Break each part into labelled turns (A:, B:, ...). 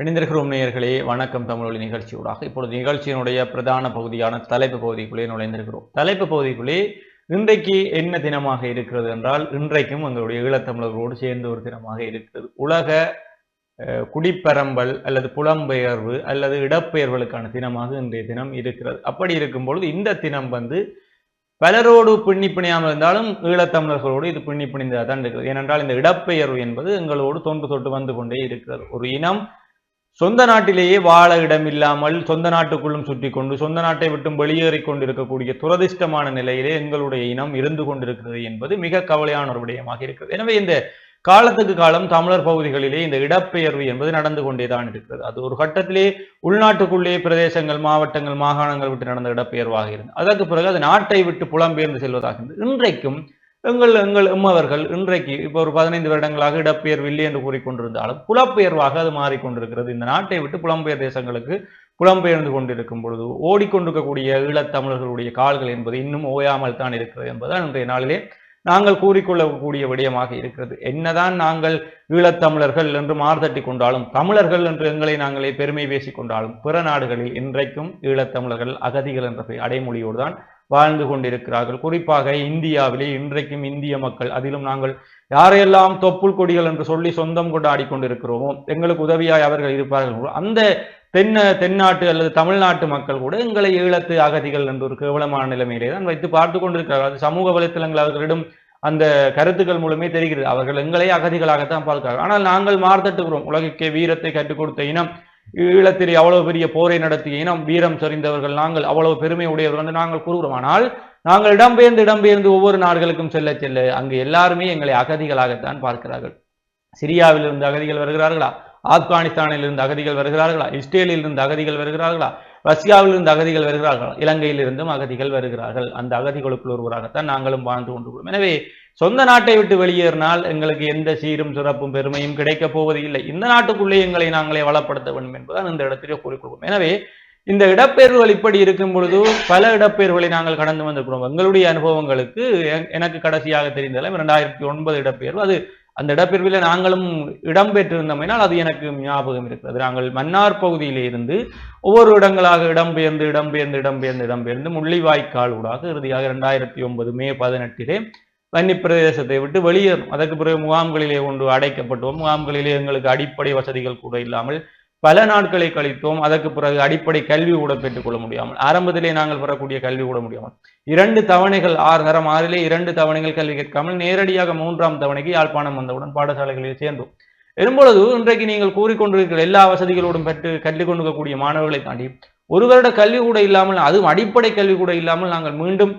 A: இணைந்திருக்கிறோம் நேயர்களே. வணக்கம். தமிழொலி நிகழ்ச்சியூடாக இப்பொழுது நிகழ்ச்சியினுடைய பிரதான பகுதியான தலைப்பு பகுதிக்குள்ளே நுழைந்திருக்கிறோம். தலைப்பு பகுதிக்குள்ளே இன்றைக்கு என்ன தினமாக இருக்கிறது என்றால் இன்றைக்கும் எங்களுடைய ஈழத்தமிழர்களோடு சேர்ந்த ஒரு தினமாக இருக்கிறது. உலக குடிப்பரம்பல் குடிப்பெரம்பல் அல்லது புலம்பெயர்வு அல்லது இடப்பெயர்வுகளுக்கான தினமாக இன்றைய தினம் இருக்கிறது. அப்படி இருக்கும் பொழுது இந்த தினம் வந்து பலரோடு பின்னி பிணையாமல் இருந்தாலும் ஈழத்தமிழர்களோடு இது பின்னி பிணிந்ததாக தான் இருக்கிறது. ஏனென்றால் இந்த இடப்பெயர்வு என்பது எங்களோடு தொன்று தொட்டு வந்து கொண்டே இருக்கிறது. ஒரு இனம் சொந்த நாட்டிலேயே வாழ இடம் இல்லாமல் சொந்த நாட்டுக்குள்ளும் சுற்றி கொண்டு சொந்த நாட்டை விட்டும் வெளியேறிக் கொண்டிருக்கக்கூடிய துரதிர்ஷ்டமான நிலையிலே எங்களுடைய இனம் இருந்து கொண்டிருக்கிறது என்பது மிக கவலையான ஒரு விடயமாக இருக்கிறது. எனவே இந்த காலத்துக்கு காலம் தமிழர் பகுதிகளிலே இந்த இடப்பெயர்வு என்பது நடந்து கொண்டேதான் இருக்கிறது. அது ஒரு கட்டத்திலே உள்நாட்டுக்குள்ளே பிரதேசங்கள் மாவட்டங்கள் மாகாணங்கள் விட்டு நடந்த இடப்பெயர்வாக இருந்தது. அதற்கு பிறகு அது நாட்டை விட்டு புலம்பெயர்ந்து செல்வதாக இருந்தது. இன்றைக்கும் எங்கள் எங்கள் எம்மவர்கள் இன்றைக்கு இப்போ ஒரு பதினைந்து வருடங்களாக இடப்பெயர்வு இல்லை என்று கூறிக்கொண்டிருந்தாலும் புலப்பெயர்வாக அது மாறிக்கொண்டிருக்கிறது. இந்த நாட்டை விட்டு புலம்பெயர் தேசங்களுக்கு புலம்பெயர்ந்து கொண்டிருக்கும் பொழுது ஓடிக்கொண்டிருக்கக்கூடிய ஈழத்தமிழர்களுடைய கால்கள் என்பது இன்னும் ஓயாமல் தான் இருக்கிறது என்பதுதான் இன்றைய நாளிலே நாங்கள் கூறிக்கொள்ளக்கூடிய விடயமாக இருக்கிறது. என்னதான் நாங்கள் ஈழத்தமிழர்கள் என்று மார்தட்டி கொண்டாலும் தமிழர்கள் என்று எங்களை நாங்களே பெருமை பேசிக் கொண்டாலும் பிற நாடுகளில் இன்றைக்கும் ஈழத்தமிழர்கள் அகதிகள் என்ற அடைமொழியோடு தான் வாழ்ந்து கொண்டிருக்கிறார்கள். குறிப்பாக இந்தியாவிலே இன்றைக்கும் இந்திய மக்கள் அதிலும் நாங்கள் யாரையெல்லாம் தொப்புள் கொடிகள் என்று சொல்லி சொந்தம் கொண்டாடி கொண்டிருக்கிறோமோ எங்களுக்கு உதவியாய் அவர்கள் இருப்பார்கள். அந்த தென்ன தென்னாட்டு அல்லது தமிழ்நாட்டு மக்கள் கூட எங்களை ஈழத்து அகதிகள் என்ற ஒரு கேவலமான நிலைமையிலே தான் வைத்து பார்த்து கொண்டிருக்கிறார்கள். அது சமூக வலைத்தளங்கள் அவர்களிடம் அந்த கருத்துக்கள் மூலமே தெரிகிறது. அவர்கள் எங்களை அகதிகளாகத்தான் பார்க்கிறார்கள். ஆனால் நாங்கள் மார்த்தட்டுகிறோம். உலகிற்கே வீரத்தை கற்றுக் கொடுத்த இனம் ஈழத்திலே அவ்வளவு பெரிய போரை நடத்திய இனம் வீரம் சரிந்தவர்கள் நாங்கள் அவ்வளவு பெருமை உடையவர்கள் வந்து நாங்கள் கூறுகிறோம் ஆனால் நாங்கள் இடம்பெயர்ந்து இடம்பெயர்ந்து ஒவ்வொரு நாடுகளுக்கும் செல்ல செல்ல அங்கு எல்லாருமே எங்களை அகதிகளாகத்தான் பார்க்கிறார்கள். சிரியாவிலிருந்து அகதிகள் வருகிறார்களா? ஆப்கானிஸ்தானில் இருந்து அகதிகள் வருகிறார்களா? இஸ்ரேலில் இருந்து அகதிகள் வருகிறார்களா? ரஷ்யாவிலிருந்து அகதிகள் வருகிறார்கள் இலங்கையிலிருந்தும் அகதிகள் வருகிறார்கள். அந்த அகதிகளுக்குள் ஒருவராகத்தான் நாங்களும் வாழ்ந்து கொண்டிருக்கிறோம். எனவே சொந்த நாட்டை விட்டு வெளியேறினால் எங்களுக்கு எந்த சீரும் சிறப்பும் பெருமையும் கிடைக்கப் போவது இல்லை. இந்த நாட்டுக்குள்ளே எங்களை நாங்களே வளப்படுத்த வேண்டும் என்பதுதான் இந்த இடத்திலே கூறிக்கொள்வோம். எனவே இந்த இடப்பெயர்வுகள் இப்படி இருக்கும் பொழுது பல இடப்பெயர்வுகளை நாங்கள் கடந்து வந்திருக்கிறோம். எங்களுடைய அனுபவங்களுக்கு எனக்கு கடைசியாக தெரிந்ததெல்லாம் இரண்டாயிரத்தி ஒன்பது இடப்பெயர்வு. அது அந்த இடப்பிரிவில் நாங்களும் இடம்பெற்றிருந்தமைனால் அது எனக்கு ஞாபகம் இருக்கிறது. நாங்கள் மன்னார் பகுதியிலே இருந்து ஒவ்வொரு இடங்களாக இடம்பெயர்ந்து இடம்பெயர்ந்து இடம்பெயர்ந்து இடம்பெயர்ந்து முள்ளிவாய்க்கால் ஊடாக இறுதியாக இரண்டாயிரத்தி ஒன்பது மே பதினெட்டிலே வன்னி பிரதேசத்தை விட்டு வெளியேறும். அதற்கு பிறகு முகாம்களிலே கொண்டு அடைக்கப்பட்டோம். முகாம்களிலே எங்களுக்கு அடிப்படை வசதிகள் கூட இல்லாமல் பல நாட்களை கழித்தோம். அதற்கு பிறகு அடிப்படை கல்வி கூட பெற்றுக்கொள்ள முடியாமல் ஆரம்பத்திலே நாங்கள் பெறக்கூடிய கல்வி கூட முடியாமல் இரண்டு தவணைகள் ஆறு தரம் ஆறிலே இரண்டு தவணைகள் கல்வி கேட்காமல் நேரடியாக மூன்றாம் தவணைக்கு யாழ்ப்பாணம் வந்தவுடன் பாடசாலைகளில் சேர்ந்தோம். எனும்பொழுது இன்றைக்கு நீங்கள் கூறிக்கொண்டிருக்கிற எல்லா வசதிகளோடும் பெற்று கல்வி கொண்டிருக்கக்கூடிய மாணவர்களை தாண்டி ஒரு வருட கல்வி கூட இல்லாமல் அதுவும் அடிப்படை கல்வி கூட இல்லாமல் நாங்கள் மீண்டும்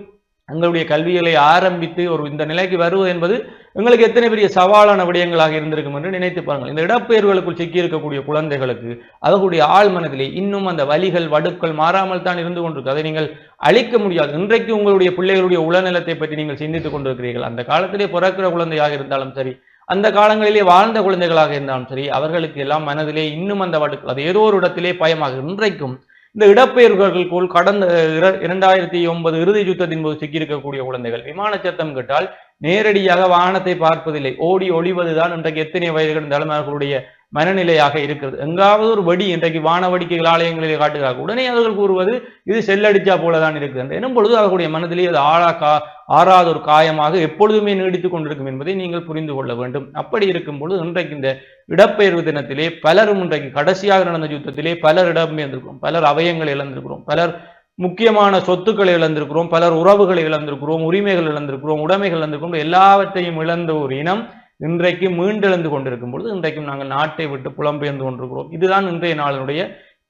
A: எங்களுடைய கல்விகளை ஆரம்பித்து ஒரு இந்த நிலைக்கு வருவது என்பது எங்களுக்கு எத்தனை பெரிய சவாலான விடயங்களாக இருந்திருக்கும் என்று நினைத்து பாருங்கள். இந்த இடப்பெயர்களுக்குள் சிக்கி இருக்கக்கூடிய குழந்தைகளுக்கு அவர்களுடைய ஆழ் மனதிலே இன்னும் அந்த வலிகள் வடுக்கள் மாறாமல் தான் இருந்து கொண்டிருக்கு. அதை நீங்கள் அழிக்க முடியாது. இன்றைக்கு உங்களுடைய பிள்ளைகளுடைய உளநலத்தை பற்றி நீங்கள் சிந்தித்துக் கொண்டிருக்கிறீர்கள். அந்த காலத்திலே பிறக்கிற குழந்தையாக இருந்தாலும் சரி அந்த காலங்களிலே வாழ்ந்த குழந்தைகளாக இருந்தாலும் சரி அவர்களுக்கு எல்லாம் மனதிலே இன்னும் அந்த வடுக்கள் அது ஏதோ ஒரு இடத்திலே பயமாக இன்றைக்கும் இந்த இடப்பெயர்வுகளுக்குள் கடந்த இர- இரண்டாயிரத்தி ஒன்பது இறுதி யுத்தத்தின் போது சிக்கியிருக்கக்கூடிய குழந்தைகள் விமான சத்தம் கேட்டால் நேரடியாக வானத்தை பார்ப்பதில்லை ஓடி ஒளிவதுதான் இன்றைக்கு எத்தனை வயதுகள் இருந்தாலும் அவர்களுடைய மனநிலையாக இருக்கிறது. எங்காவது ஒரு வெடி இன்றைக்கு வான ஆலயங்களில் ஆலயங்களிலே காட்டுகிறார்கள். உடனே அவர்கள் கூறுவது இது செல்லடிச்சா போலதான் இருக்குது எனும் பொழுது அவர்களுடைய மனதிலே அது ஆழா கா ஆறாத ஒரு காயமாக எப்பொழுதுமே நீடித்துக் கொண்டிருக்கும் என்பதை நீங்கள் புரிந்து கொள்ள வேண்டும். அப்படி இருக்கும் பொழுது இன்றைக்கு இந்த இடப்பெயர்வு தினத்திலே பலரும் இன்றைக்கு கடைசியாக நடந்த யுத்தத்திலே பலர் இடம்பெயர்ந்திருக்கிறோம் பலர் அவயங்களை இழந்திருக்கிறோம். பலர் முக்கியமான சொத்துக்களை இழந்திருக்கிறோம். பலர் உறவுகளை இழந்திருக்கிறோம். உரிமைகள் இழந்திருக்கிறோம். உடைமைகள் இழந்திருக்கிறோம். எல்லாவற்றையும் இழந்த ஒரு இனம் இன்றைக்கு மீண்டெழுந்து கொண்டிருக்கும் பொழுது இன்றைக்கும் நாங்கள் நாட்டை விட்டு புலம்பெயர்ந்து கொண்டிருக்கிறோம். இதுதான் இன்றைய நாளினுடைய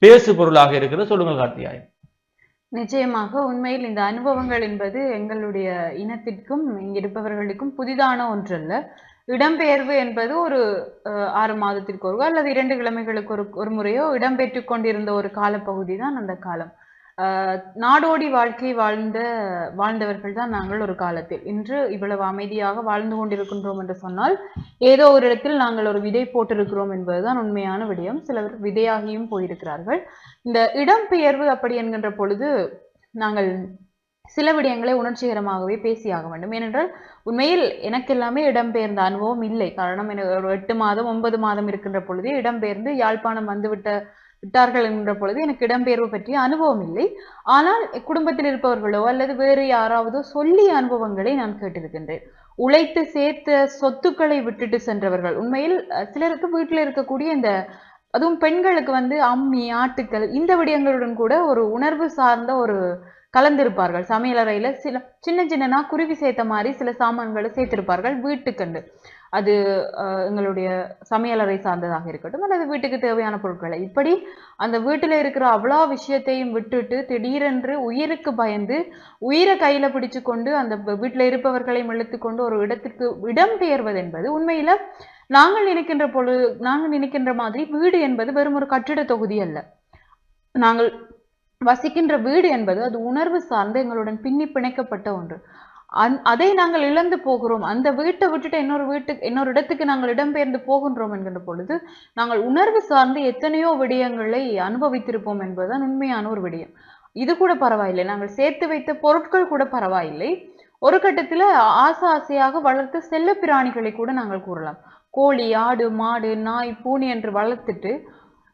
A: பேசு பொருளாக இருக்கிறது. சொல்லுங்கள் கார்த்தியாயன்
B: நிச்சயமாக உண்மையில் இந்த அனுபவங்கள் என்பது எங்களுடைய இனத்திற்கும் இங்கிருப்பவர்களுக்கும் புதிதான ஒன்றல்ல. இடம்பெயர்வு என்பது ஒரு ஆறு மாதத்திற்கு ஒருவோ அல்லது இரண்டு கிழமைகளுக்கு ஒரு ஒரு முறையோ இடம்பெற்று கொண்டிருந்த ஒரு காலப்பகுதி தான் அந்த காலம். நாடோடி வாழ்க்கை வாழ்ந்த வாழ்ந்தவர்கள் தான் நாங்கள் ஒரு காலத்தில். இன்று இவ்வளவு அமைதியாக வாழ்ந்து கொண்டிருக்கின்றோம் என்று சொன்னால் ஏதோ ஒரு இடத்தில் நாங்கள் ஒரு விதை போட்டிருக்கிறோம் என்பதுதான் உண்மையான விடயம். சிலர் விதையாகியும் போயிருக்கிறார்கள். இந்த இடம்பெயர்வு அப்படி என்கின்ற பொழுது நாங்கள் சில விடயங்களை உணர்ச்சிகரமாகவே பேசியாக வேண்டும். ஏனென்றால் உண்மையில் எனக்கு எல்லாமே இடம்பெயர்ந்த அனுபவம் இல்லை. காரணம் எனக்கு ஒரு எட்டு மாதம் ஒன்பது மாதம் இருக்கின்ற பொழுதே இடம்பெயர்ந்து யாழ்ப்பாணம் வந்துவிட்ட விட்டார்கள் என்ற பொழுது எனக்கு இடம்பெயர்வு பற்றிய அனுபவம் இல்லை. ஆனால் குடும்பத்தில் இருப்பவர்களோ அல்லது வேறு யாராவதோ சொல்லிய அனுபவங்களை நான் கேட்டிருக்கின்றேன். உழைத்து சேர்த்த சொத்துக்களை விட்டுட்டு சென்றவர்கள். உண்மையில் சிலருக்கு வீட்டில் இருக்கக்கூடிய இந்த அதுவும் பெண்களுக்கு வந்து அம்மி ஆட்டுக்கள் இந்த விடயங்களுடன் கூட ஒரு உணர்வு சார்ந்த ஒரு கலந்திருப்பார்கள். சமையலறையில சில சின்ன சின்னனா குருவி சேர்த்த மாதிரி சில சாமான்களை சேர்த்திருப்பார்கள் வீட்டுக்கண்டு அது அஹ், எங்களுடைய சமையலறை சார்ந்ததாக இருக்கட்டும் அல்லது வீட்டுக்கு தேவையான பொருட்களை. இப்படி அந்த வீட்டில் இருக்கிற அவ்வளோ விஷயத்தையும் விட்டுட்டு திடீரென்று உயிருக்கு பயந்து உயிரை கையில பிடிச்சு கொண்டு அந்த வீட்டில் இருப்பவர்களையும் இழுத்துக்கொண்டு கொண்டு ஒரு இடத்திற்கு இடம்பெயர்வது என்பது உண்மையில நாங்கள் நினைக்கின்ற பொழுது நாங்கள் நினைக்கின்ற மாதிரி வீடு என்பது வெறும் ஒரு கட்டிட தொகுதி அல்ல. நாங்கள் வசிக்கின்ற வீடு என்பது அது உணர்வு சார்ந்து எங்களுடன் பின்னி பிணைக்கப்பட்ட ஒன்று. அந் அதை நாங்கள் இழந்து போகிறோம். அந்த வீட்டை விட்டுட்டு இன்னொரு வீட்டுக்கு இன்னொரு இடத்துக்கு நாங்கள் இடம்பெயர்ந்து போகின்றோம் என்கின்ற பொழுது நாங்கள் உணர்வு சார்ந்து எத்தனையோ விடயங்களை அனுபவித்திருப்போம் என்பதுதான் உண்மையான ஒரு விடயம். இது கூட பரவாயில்லை. நாங்கள் சேர்த்து வைத்த பொருட்கள் கூட பரவாயில்லை. ஒரு கட்டத்துல ஆசை ஆசையாக வளர்த்த செல்ல பிராணிகளை கூட நாங்கள் கூறலாம். கோழி ஆடு மாடு நாய் பூனை என்று வளர்த்துட்டு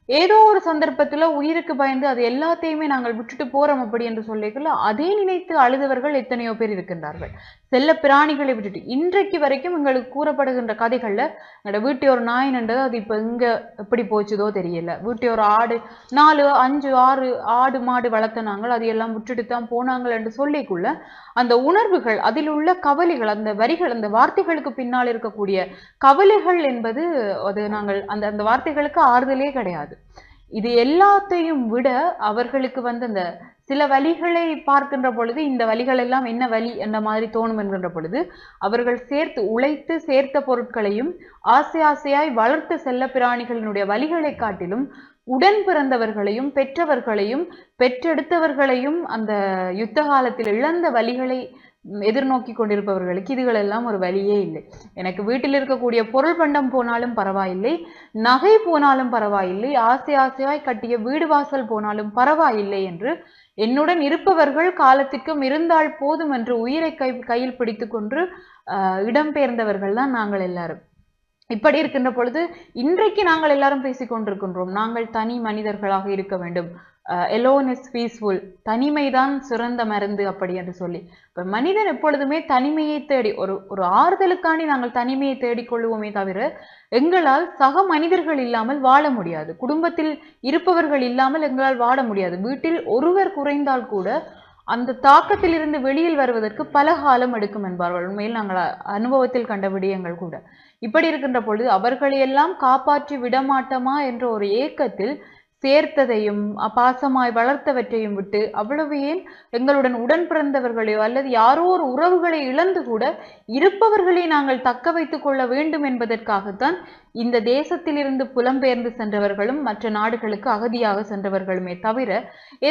B: ஏதோ ஒரு சந்தர்ப்பத்துல உயிருக்கு பயந்து அது எல்லாத்தையுமே நாங்கள் விட்டுட்டு போறோம் அப்படி என்று சொல்லிக்கல அதே நினைத்து அழுதவர்கள் எத்தனையோ பேர் இருக்கின்றார்கள். செல்ல பிராணிகளை விட்டுட்டு இன்றைக்கு வரைக்கும் எங்களுக்கு கூறப்படுகின்ற கதைகள்ல எங்களோட வீட்டு ஒரு நாய் அது இப்ப எங்க எப்படி போச்சுதோ தெரியல. வீட்டு ஒரு ஆடு நாலு அஞ்சு ஆறு ஆடு மாடு வளர்த்தினாங்க நாங்கள் அது எல்லாம் விட்டுட்டு தான் போனாங்கள் என்று சொல்லிக்குள்ள அந்த உணர்வுகள் அதில் உள்ள கவலைகள் அந்த வரிகள் அந்த வார்த்தைகளுக்கு பின்னால் இருக்கக்கூடிய கவலைகள் என்பது அது நாங்கள் அந்த அந்த வார்த்தைகளுக்கு ஆறுதலே கிடையாது. இது எல்லாத்தையும் விட அவர்களுக்கு வந்து அந்த சில வழிகளை பார்க்கின்ற பொழுது இந்த வழிகள் எல்லாம் என்ன வழி என்ற மாதிரி தோணும் என்கின்ற பொழுது அவர்கள் சேர்த்து உழைத்து சேர்த்த பொருட்களையும் ஆசை ஆசையாய் வளர்த்த செல்ல பிராணிகளினுடைய வழிகளை காட்டிலும் உடன் பிறந்தவர்களையும் பெற்றவர்களையும் பெற்றெடுத்தவர்களையும் அந்த யுத்த காலத்தில் இழந்த வழிகளை எதிர்நோக்கி கொண்டிருப்பவர்களுக்கு இதுகளெல்லாம் ஒரு வழியே இல்லை. எனக்கு வீட்டில் இருக்கக்கூடிய பொருள் பண்டம் போனாலும் பரவாயில்லை நகை போனாலும் பரவாயில்லை ஆசை ஆசையாய் கட்டிய வீடு வாசல் போனாலும் பரவாயில்லை என்று என்னுடன் இருப்பவர்கள் காலத்திற்கும் இருந்தால் போதும் என்று உயிரை கை கையில் பிடித்துக்கொண்டு கொண்டு இடம்பெயர்ந்தவர்கள் தான் நாங்கள் எல்லாரும். இப்படி இருக்கின்ற பொழுது இன்றைக்கு நாங்கள் எல்லாரும் பேசிக்கொண்டிருக்கின்றோம் நாங்கள் தனி மனிதர்களாக இருக்க வேண்டும். எலோன் இஸ் பீஸ்ஃபுல் தனிமைதான் சிறந்த மருந்து அப்படி என்று சொல்லி. இப்ப மனிதன் எப்பொழுதுமே தனிமையை தேடி ஒரு ஒரு ஆறுதலுக்காண்டி நாங்கள் தனிமையை தேடிக்கொள்வோமே தவிர எங்களால் சக மனிதர்கள் இல்லாமல் வாழ முடியாது. குடும்பத்தில் இருப்பவர்கள் இல்லாமல் எங்களால் வாழ முடியாது. வீட்டில் ஒருவர் குறைந்தால் கூட அந்த தாக்கத்திலிருந்து வெளியில் வருவதற்கு பல காலம் எடுக்கும் என்பார்கள். உண்மையில் நாங்கள் அனுபவத்தில் கண்ட விடயங்கள் கூட. இப்படி இருக்கின்ற பொழுது அவர்களையெல்லாம் காப்பாற்றி விடமாட்டோமா என்ற ஒரு ஏக்கத்தில் சேர்த்ததையும் பாசமாய் வளர்த்தவற்றையும் விட்டு அவ்வளவு ஏன் எங்களுடன் உடன் பிறந்தவர்களையோ அல்லது யாரோ ஒரு உறவுகளை இழந்து கூட இருப்பவர்களை நாங்கள் தக்க வைத்துக் கொள்ள வேண்டும் என்பதற்காகத்தான் இந்த தேசத்திலிருந்து புலம்பெயர்ந்து சென்றவர்களும் மற்ற நாடுகளுக்கு அகதியாக சென்றவர்களுமே தவிர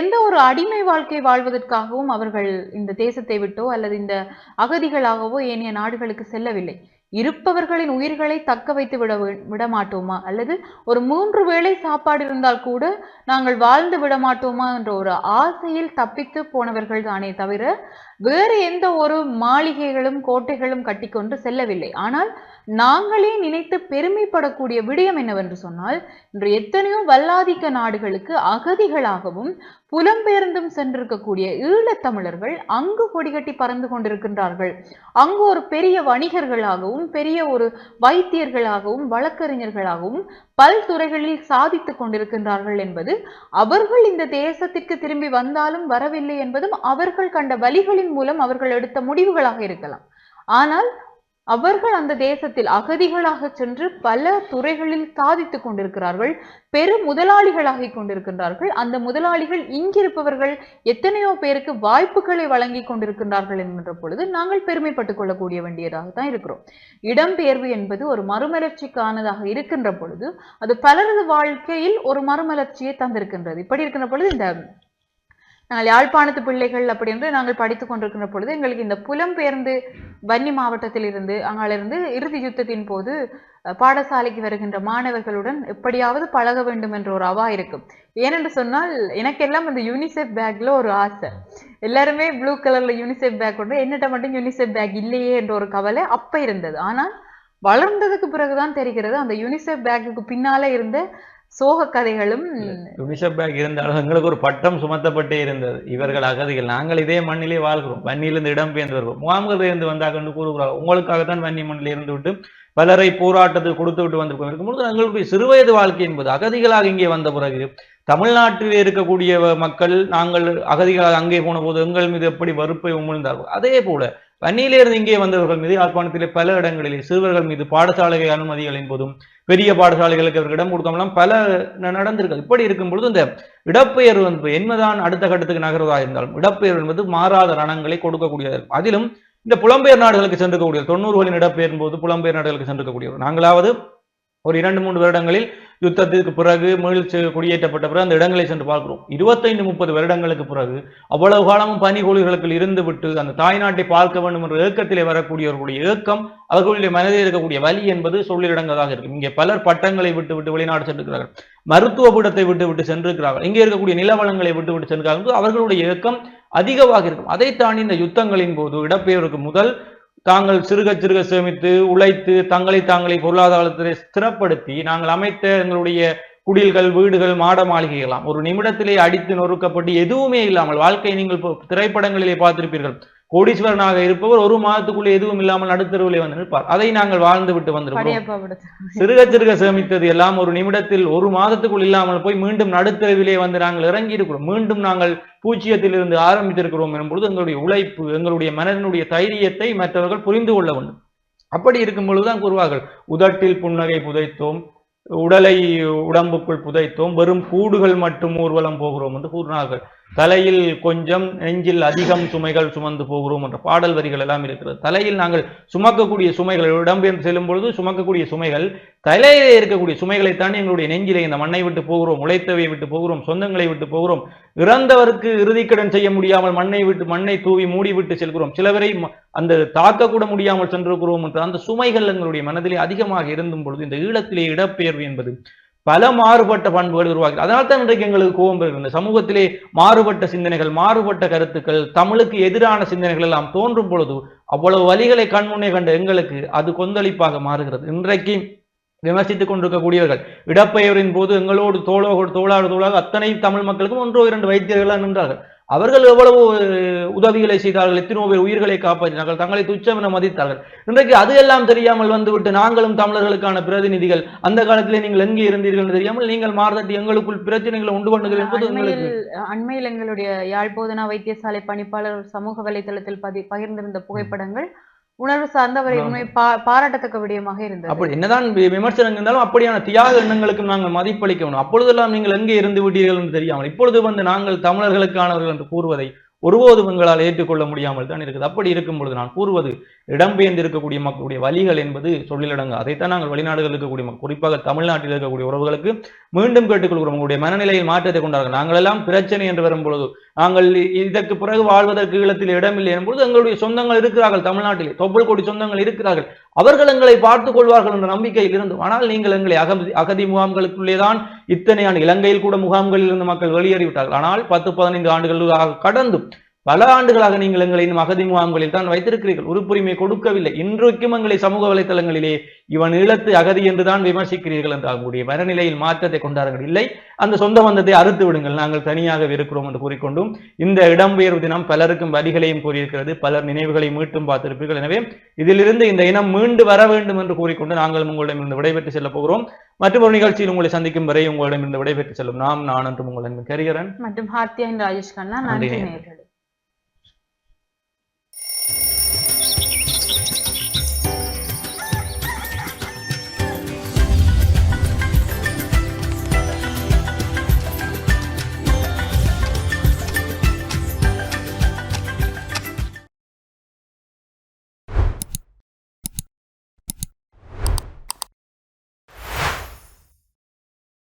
B: எந்த ஒரு அடிமை வாழ்க்கை வாழ்வதற்காகவும் அவர்கள் இந்த தேசத்தை விட்டோ அல்லது இந்த அகதிகளாகவோ ஏனைய நாடுகளுக்கு செல்லவில்லை. இருப்பவர்களின் உயிர்களை தக்க வைத்து விட விடமாட்டோமா? அல்லது ஒரு மூன்று வேளை சாப்பாடு இருந்தால் கூட நாங்கள் வாழ்ந்து விட மாட்டோமா என்ற ஒரு ஆசையில் தப்பித்து போனவர்கள் தானே தவிர வேறு எந்த ஒரு மாளிகைகளும் கோட்டைகளும் கட்டிக்கொண்டு செல்லவில்லை. ஆனால் நாங்களே நினைத்து பெருமைப்படக்கூடிய விடயம் என்னவென்று சொன்னால் இன்று எத்தனையோ வல்லாதிக்க நாடுகளுக்கு அகதிகளாகவும் புலம்பெயர்ந்தும் சென்றிருக்கக்கூடிய ஈழத்தமிழர்கள் அங்கு கொடிகட்டி பறந்து கொண்டிருக்கின்றார்கள். அங்கு ஒரு பெரிய வணிகர்களாகவும் பெரிய ஒரு வைத்தியர்களாகவும் வழக்கறிஞர்களாகவும் பல்துறைகளில் சாதித்துக் கொண்டிருக்கின்றார்கள் என்பது அவர்கள் இந்த தேசத்திற்கு திரும்பி வந்தாலும் வரவில்லை என்பதும் அவர்கள் கண்ட வழிகளின் மூலம் அவர்கள் எடுத்த முடிவுகளாக இருக்கலாம். ஆனால் அவர்கள் அந்த தேசத்தில் அகதிகளாக சென்று பல துறைகளில் சாதித்துக் கொண்டிருக்கிறார்கள் பெரு முதலாளிகளாகி கொண்டிருக்கின்றார்கள். அந்த முதலாளிகள் இங்கிருப்பவர்கள் எத்தனையோ பேருக்கு வாய்ப்புகளை வழங்கி கொண்டிருக்கின்றார்கள் என்கின்ற பொழுது நாங்கள் பெருமைப்பட்டுக் கொள்ளக்கூடிய வேண்டியதாக தான் இருக்கிறோம். இடம்பெயர்வு என்பது ஒரு மறுமலர்ச்சிக்கானதாக இருக்கின்ற பொழுது அது பலரது வாழ்க்கையில் ஒரு மறுமலர்ச்சியை தந்திருக்கின்றது. இப்படி இருக்கின்ற பொழுது இந்த நாங்கள் யாழ்ப்பாணத்து பிள்ளைகள் அப்படி என்று நாங்கள் படித்துக் கொண்டிருக்கின்ற பொழுது எங்களுக்கு இந்த புலம்பெயர்ந்து வன்னி மாவட்டத்தில் இருந்து அங்காலிருந்து இறுதி யுத்தத்தின் போது பாடசாலைக்கு வருகின்ற மாணவர்களுடன் எப்படியாவது பழக வேண்டும் என்ற ஒரு அவா இருக்கும். ஏனென்று சொன்னால் எனக்கெல்லாம் அந்த யூனிசெஃப் பேக்ல ஒரு ஆசை. எல்லாருமே ப்ளூ கலர்ல யூனிசெஃப் பேக் கொண்டு என்னட்ட மட்டும் யூனிசெஃப் பேக் இல்லையே என்ற ஒரு கவலை அப்ப இருந்தது. ஆனால் வளர்ந்ததுக்கு பிறகுதான் தெரிகிறது அந்த யூனிசெஃப் பேக்குக்கு பின்னாலே இருந்த சோக கதைகளும்
A: யுனிசெஃப் இருந்தாலும் எங்களுக்கு ஒரு பட்டம் சுமத்தப்பட்டே இருந்தது. இவர்கள் அகதிகள். நாங்கள் இதே மண்ணிலே வாழ்கிறோம். வன்னியிலிருந்து இடம்பெயர்ந்து வருவோம் இருந்து வந்தாங்க என்று கூறுகிறார். உங்களுக்காகத்தான் வன்னி மண்ணில் இருந்து விட்டு பலரை போராட்டத்துக்கு கொடுத்து விட்டு வந்திருக்கோம். இருக்கும்போது எங்களுடைய சிறுவயது வாழ்க்கை என்பது அகதிகளாக இங்கே வந்த பிறகு தமிழ்நாட்டில் இருக்கக்கூடிய மக்கள் நாங்கள் அகதிகளாக அங்கே போன போது எங்கள் மீது எப்படி வறுப்பை உமிழ்ந்தார்கள்? அதே போல வன்னியிலிருந்து இங்கே வந்தவர்கள் மீது யாழ்ப்பாணத்திலே பல இடங்களிலே சிறுவர்கள் மீது பாடசாலை அனுமதிகளின் போதும் பெரிய பாடசாலைகளுக்கு அவருக்கு இடம் கொடுக்காமலாம் பல நடந்திருக்கு இப்படி இருக்கும் பொழுது இந்த இடப்பெயர்வு என்பது என்னதான் அடுத்த கட்டத்துக்கு நகர்வதாக இருந்தாலும் இடப்பெயர்வு என்பது மாறாத ரணங்களை கொடுக்கக்கூடியது அதிலும் இந்த புலம்பெயர் நாடுகளுக்கு சென்றிருக்கக்கூடிய தொண்ணூறுகளின் இடப்பெயரும் போது புலம்பெயர் நாடுகளுக்கு சென்றிருக்கக்கூடியவர். நாங்களாவது ஒரு இரண்டு மூன்று வருடங்களில் யுத்தத்திற்கு பிறகு மீள்ச்சி குடியேற்றப்பட்ட பிறகு அந்த இடங்களை சென்று பார்க்கிறோம். இருபத்தைந்து முப்பது வருடங்களுக்கு பிறகு அவ்வளவு காலமும் பனிகொழிகளுக்குள் இருந்து விட்டு அந்த தாய்நாட்டை பார்க்க வேண்டும் என்ற ஏக்கத்திலே வரக்கூடியவர்களுடைய ஏக்கம் அவர்களுடைய மனதில் இருக்கக்கூடிய வலி என்பது சொல்லிடங்கதாக இருக்கும். இங்கே பலர் பட்டங்களை விட்டு விட்டு வெளிநாடு சென்றிருக்கிறார்கள். மருத்துவ பீடத்தை விட்டு விட்டு சென்றிருக்கிறார்கள். இங்கே இருக்கக்கூடிய நிலவளங்களை விட்டு விட்டு சென்றிருக்கிறார்கள். அவர்களுடைய இயக்கம் அதிகமாக இருக்கும். அதை தாண்டி இந்த யுத்தங்களின் போது இடப்பெயர்வுக்கு முதல் தாங்கள் சிறுக சிறுக சேமித்து உழைத்து தங்களை தாங்களை பொருளாதாரத்தை ஸ்திரப்படுத்தி நாங்கள் அமைத்த எங்களுடைய குடில்கள் வீடுகள் மாட மாளிகைகளாம். ஒரு நிமிடத்திலே அடித்து நொறுக்கப்பட்டு எதுவுமே இல்லாமல் வாழ்க்கை நீங்கள் திரைப்படங்களிலே பார்த்திருப்பீர்கள். கோடீஸ்வரனாக இருப்பவர் ஒரு மாதத்துக்குள்ளே எதுவும் இல்லாமல் நடுத்தருவிலே வந்து நிற்பார். அதை நாங்கள் வாழ்ந்து விட்டு வந்திருக்கிறோம்.
B: படத்தை
A: சிறுக சிறுக சேமித்தது எல்லாம் ஒரு நிமிடத்தில் ஒரு மாதத்துக்குள் இல்லாமல் போய் மீண்டும் நடுத்தரவிலே வந்து நாங்கள் இறங்கி இருக்கிறோம் மீண்டும் நாங்கள் பூச்சியத்தில் இருந்து ஆரம்பித்திருக்கிறோம் எனும்பொழுது எங்களுடைய உழைப்பு எங்களுடைய மனதினுடைய தைரியத்தை மற்றவர்கள் புரிந்து கொள்ள வேண்டும். அப்படி இருக்கும் பொழுதுதான் கூறுவார்கள் உதட்டில் புன்னகை புதைத்தோம் உடலை உடம்புக்குள் புதைத்தோம் வெறும் கூடுகள் மட்டும் ஊர்வலம் போகிறோம் என்று கூறினார்கள். தலையில் கொஞ்சம் நெஞ்சில் அதிகம் சுமைகள் சுமந்து போகிறோம் என்ற பாடல் வரிகள் எல்லாம் இருக்கிறது. தலையில் நாங்கள் சுமக்கக்கூடிய சுமைகள் இடம்பெயர்ந்து செல்லும் பொழுது சுமக்கக்கூடிய சுமைகள் தலையிலே இருக்கக்கூடிய சுமைகளை தாண்டி எங்களுடைய நெஞ்சிலே இந்த மண்ணை விட்டு போகிறோம் உழைத்தவை விட்டு போகிறோம் சொந்தங்களை விட்டு போகிறோம். இறந்தவருக்கு இறுதிக்கடன் செய்ய முடியாமல் மண்ணை விட்டு மண்ணை தூவி மூடி விட்டு செல்கிறோம். சிலவரை ம- அந்த தாக்கக்கூட முடியாமல் சென்றிருக்கிறோம் என்று அந்த சுமைகள் எங்களுடைய மனதிலே அதிகமாக இருந்தும் பொழுது இந்த ஈழத்திலே இடப்பெயர்வு என்பது பல மாறுபட்ட பண்புகள் உருவாக்கி அதனால் தான் இன்றைக்கு எங்களுக்கு கோபம் வருகிறது. இந்த சமூகத்திலே மாறுபட்ட சிந்தனைகள் மாறுபட்ட கருத்துக்கள் தமிழுக்கு எதிரான சிந்தனைகள் எல்லாம் தோன்றும் பொழுது அவ்வளவு வழிகளை கண்முன்னே கண்ட எங்களுக்கு அது கொந்தளிப்பாக மாறுகிறது. இன்றைக்கு விமர்சித்துக் கொண்டிருக்கக்கூடியவர்கள் இடப்பெயரின் போது எங்களோடு தோளோடு தோளாடு தோளாக அத்தனை தமிழ் மக்களுக்கும் ஒன்றோ இரண்டு வைத்தியர்களாக நின்றார்கள். அவர்கள் எவ்வளவு உதவிகளை செய்தார்கள் எத்தனோ பேர் உயிர்களை காப்பாற்றினார்கள் தங்களை துச்சம் என மதித்தார்கள். இன்றைக்கு அது எல்லாம் தெரியாமல் வந்துவிட்டு நாங்களும் தமிழர்களுக்கான பிரதிநிதிகள் அந்த காலத்திலே நீங்கள் எங்கே இருந்தீர்கள் தெரியாமல் நீங்கள் மாறுதட்டி எங்களுக்குள் பிரச்சனைகளை உண்டு பண்ணுங்கள் என்பது எங்களுக்கு
B: அண்மையில் எங்களுடைய யாழ்ப்போதனா வைத்தியசாலை பணிப்பாளர் சமூக வலைதளத்தில் பதி பகிர்ந்திருந்த புகைப்படங்கள் உணர்வு சார்ந்த அவரை. உண்மை பாராட்டத்தக்க விடயமாக இருந்தது
A: அப்படி என்னதான் வி- விமர்சனம் இருந்தாலும் அப்படியான தியாக எண்ணங்களுக்கும் நாங்கள் மதிப்பளிக்க வேண்டும் அப்பொழுதெல்லாம் நீங்கள் எங்கே இருந்து விட்டீர்கள் என்று தெரியாமல் இப்பொழுது வந்து நாங்கள் தமிழர்களுக்கானவர்கள் என்று கூறுவதை ஒருபோதும் எங்களால் ஏற்றுக்கொள்ள முடியாமல் தான் இருக்குது. அப்படி இருக்கும் பொழுது நான் கூறுவது இடம்பெயர்ந்து இருக்கக்கூடிய மக்களுடைய வழிகள் என்பது சொல்லிலடங்கு. அதைத்தான் நாங்கள் வெளிநாடுகளில் இருக்கக்கூடிய மக்கள் குறிப்பாக தமிழ்நாட்டில் இருக்கக்கூடிய உறவுகளுக்கு மீண்டும் கேட்டுக்கொள்கிறோம். உங்களுடைய மனநிலையில் மாற்றத்தை கொண்டார்கள். நாங்கள் எல்லாம் பிரச்சனை என்று வரும்பொழுது நாங்கள் இதற்கு பிறகு வாழ்வதற்கு ஈழத்தில் இடமில்லை என்பது எங்களுடைய சொந்தங்கள் இருக்கிறார்கள் தமிழ்நாட்டில். தொப்புள் கோடி சொந்தங்கள் இருக்கிறார்கள். அவர்கள் எங்களை பார்த்துக் கொள்வார்கள் என்ற நம்பிக்கையில் இருந்தோம். ஆனால் நீங்கள் எங்களை அகதி அகதி முகாம்களுக்குள்ளே தான் இத்தனை ஆண்டு இலங்கையில் கூட முகாம்களில் இருந்து மக்கள் வெளியேறிவிட்டார்கள். ஆனால் பத்து பதினைந்து ஆண்டுகளாக கடந்தும் பல ஆண்டுகளாக நீங்கள் எங்களை இன்னும் அகதி முகாம்களில் தான் வைத்திருக்கிறீர்கள். உறுப்புரிமை கொடுக்கவில்லை. இன்றைக்கும் எங்களை சமூக வலைத்தளங்களிலே இவன் ஈழத்து அகதி என்றுதான் விமர்சிக்கிறீர்கள் என்று அவங்களுடைய மனநிலையில் மாற்றத்தை கொண்டார்கள் இல்லை அந்த சொந்த பந்தத்தை அறுத்து விடுங்கள். நாங்கள் தனியாக இருக்கிறோம் என்று கூறிக்கொண்டும் இந்த இடம்பெயர்வு தினம் பலருக்கும் வரிகளையும் கூறியிருக்கிறது. பலர் நினைவுகளை மீட்டும் பார்த்திருப்பீர்கள். எனவே இதிலிருந்து இந்த இனம் மீண்டு வர வேண்டும் என்று கூறிக்கொண்டு நாங்கள் உங்களிடமிருந்து விடைபெற்று செல்ல போகிறோம். மற்றும் ஒரு நிகழ்ச்சியில் உங்களை சந்திக்கும் வரை உங்களிடமிருந்து விடைபெற்று செல்லும் நாம் நான் என்றும் உங்கள் அன்பு கரிகரன்.
B: மற்றும் ராஜேஷ் கண்ணா.
A: நன்றி